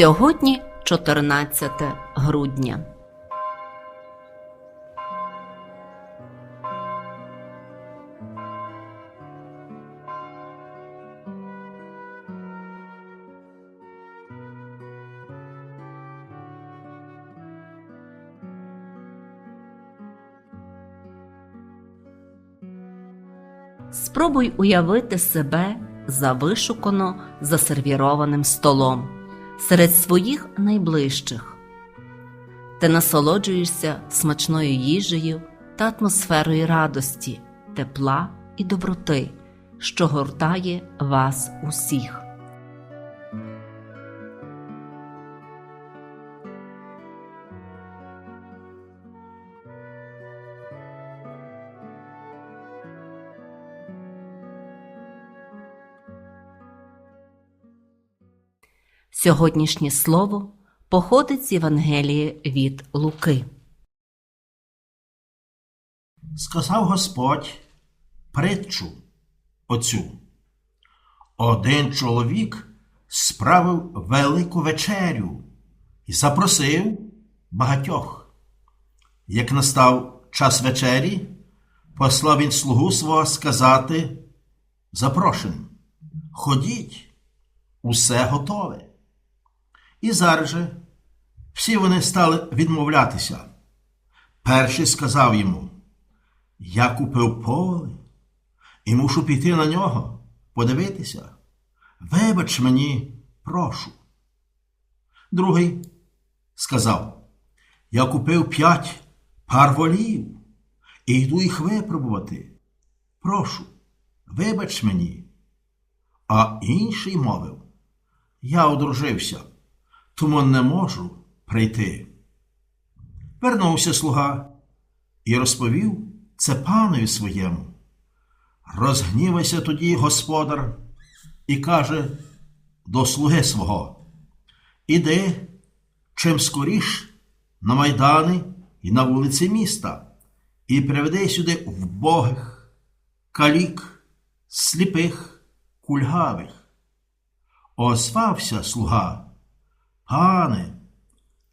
Сьогодні 14 грудня. Спробуй уявити себе за вишукано засервірованим столом серед своїх найближчих. Ти насолоджуєшся смачною їжею та атмосферою радості, тепла і доброти, що гортає вас усіх. Сьогоднішнє слово походить з Євангелії від Луки. Сказав Господь притчу оцю. Один чоловік справив велику вечерю і запросив багатьох. Як настав час вечері, послав він слугу свого сказати запрошеним, ходіть, усе готове. І зараз же всі вони стали відмовлятися. Перший сказав йому, я купив поле і мушу піти на нього, подивитися. Вибач мені, прошу. Другий сказав, я купив п'ять пар волів і йду їх випробувати. Прошу, вибач мені. А інший мовив, я одружився, тому не можу прийти. Вернувся слуга і розповів це панові своєму. Розгнівайся тоді господар і каже до слуги свого: Іди чим скоріш на майдани і на вулиці міста, і приведи сюди вбогих, калік, сліпих, кульгавих. Озвався слуга. Пане,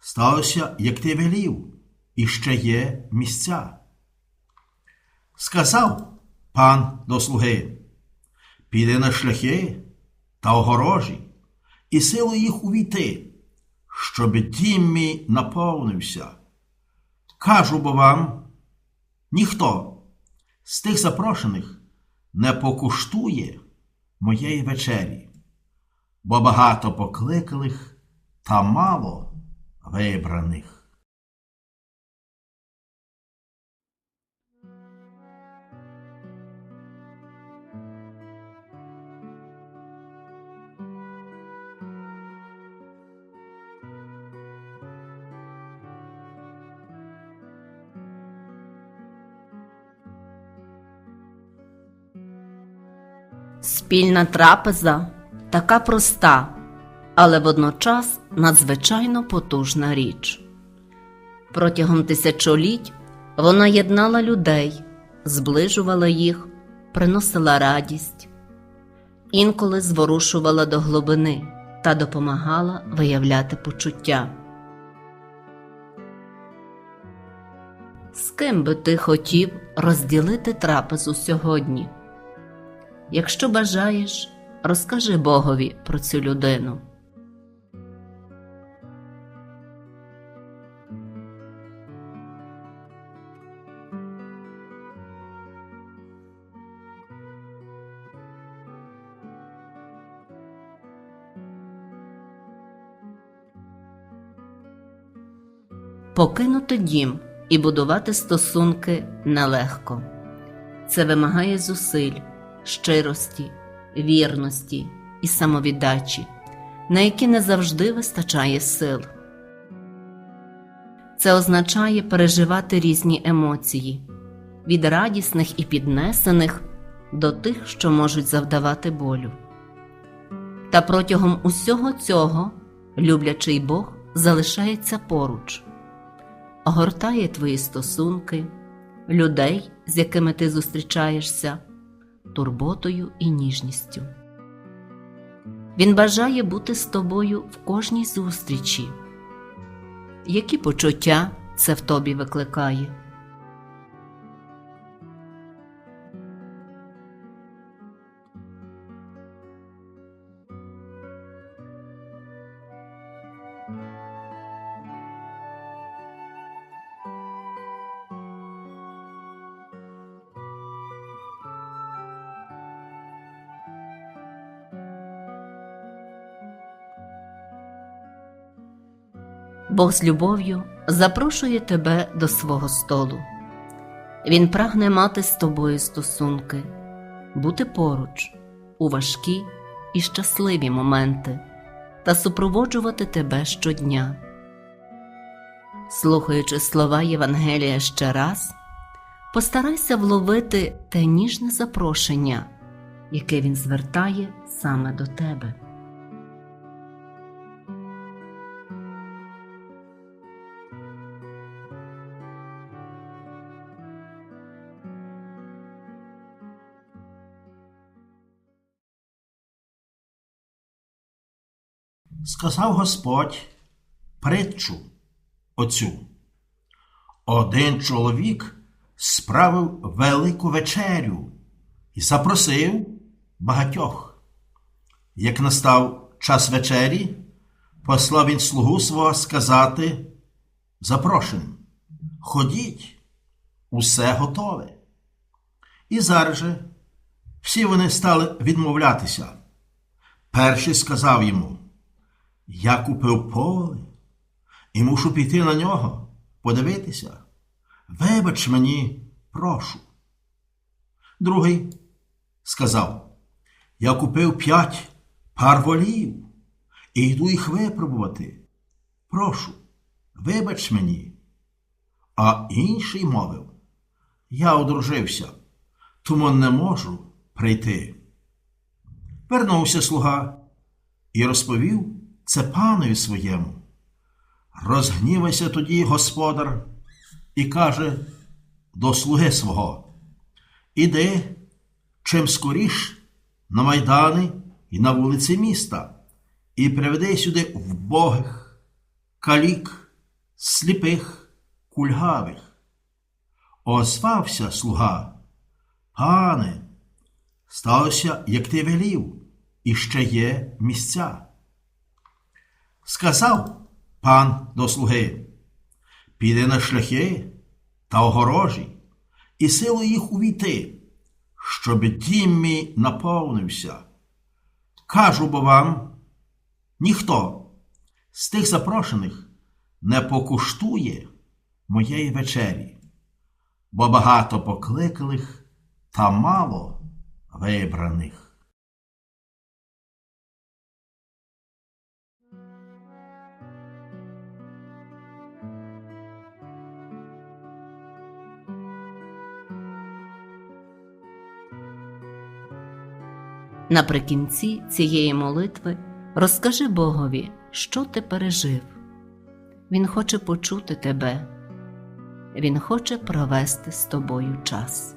сталося, як ти велів, і ще є місця. Сказав пан до слуги, піди на шляхи та огорожі, і силу їх увійти, щоб дім мій наповнився. Кажу бо вам, ніхто з тих запрошених не покуштує моєї вечері, бо багато покликаних та мало вибраних. Спільна трапеза така проста, але водночас надзвичайно потужна річ. Протягом тисячоліть вона єднала людей, зближувала їх, приносила радість, інколи зворушувала до глибини та допомагала виявляти почуття. З ким би ти хотів розділити трапезу сьогодні? Якщо бажаєш, розкажи Богові про цю людину. Покинути дім і будувати стосунки нелегко. Це вимагає зусиль, щирості, вірності і самовіддачі, на які не завжди вистачає сил. Це означає переживати різні емоції від радісних і піднесених до тих, що можуть завдавати болю. Та протягом усього цього люблячий Бог залишається поруч, огортає твої стосунки, людей, з якими ти зустрічаєшся, турботою і ніжністю. Він бажає бути з тобою в кожній зустрічі. Які почуття це в тобі викликає? Бог з любов'ю запрошує тебе до свого столу. Він прагне мати з тобою стосунки, бути поруч у важкі і щасливі моменти та супроводжувати тебе щодня. Слухаючи слова Євангелія ще раз, постарайся вловити те ніжне запрошення, яке він звертає саме до тебе. Сказав Господь притчу оцю. Один чоловік справив велику вечерю і запросив багатьох. Як настав час вечері, послав він слугу свого сказати запрошеним, ходіть, усе готове. І зараз же всі вони стали відмовлятися. Перший сказав йому, я купив поле і мушу піти на нього, подивитися. Вибач мені, прошу. Другий сказав, я купив п'ять пар волів і йду їх випробувати. Прошу, вибач мені. А інший мовив, я одружився, тому не можу прийти. Вернувся слуга і розповів це панові своєму. Розгнівайся тоді господар і каже до слуги свого: Іди чим скоріш на майдани і на вулиці міста, і приведи сюди вбогих, калік, сліпих, кульгавих. Озвався слуга. Пане, сталося, як ти велів, і ще є місця. Сказав пан до слуги, піди на шляхи та огорожі, і силу їх увійти, щоб дім мій наповнився. Кажу бо вам, ніхто з тих запрошених не покуштує моєї вечері, бо багато покликаних та мало вибраних. Наприкінці цієї молитви розкажи Богові, що ти пережив. Він хоче почути тебе, Він хоче провести з тобою час.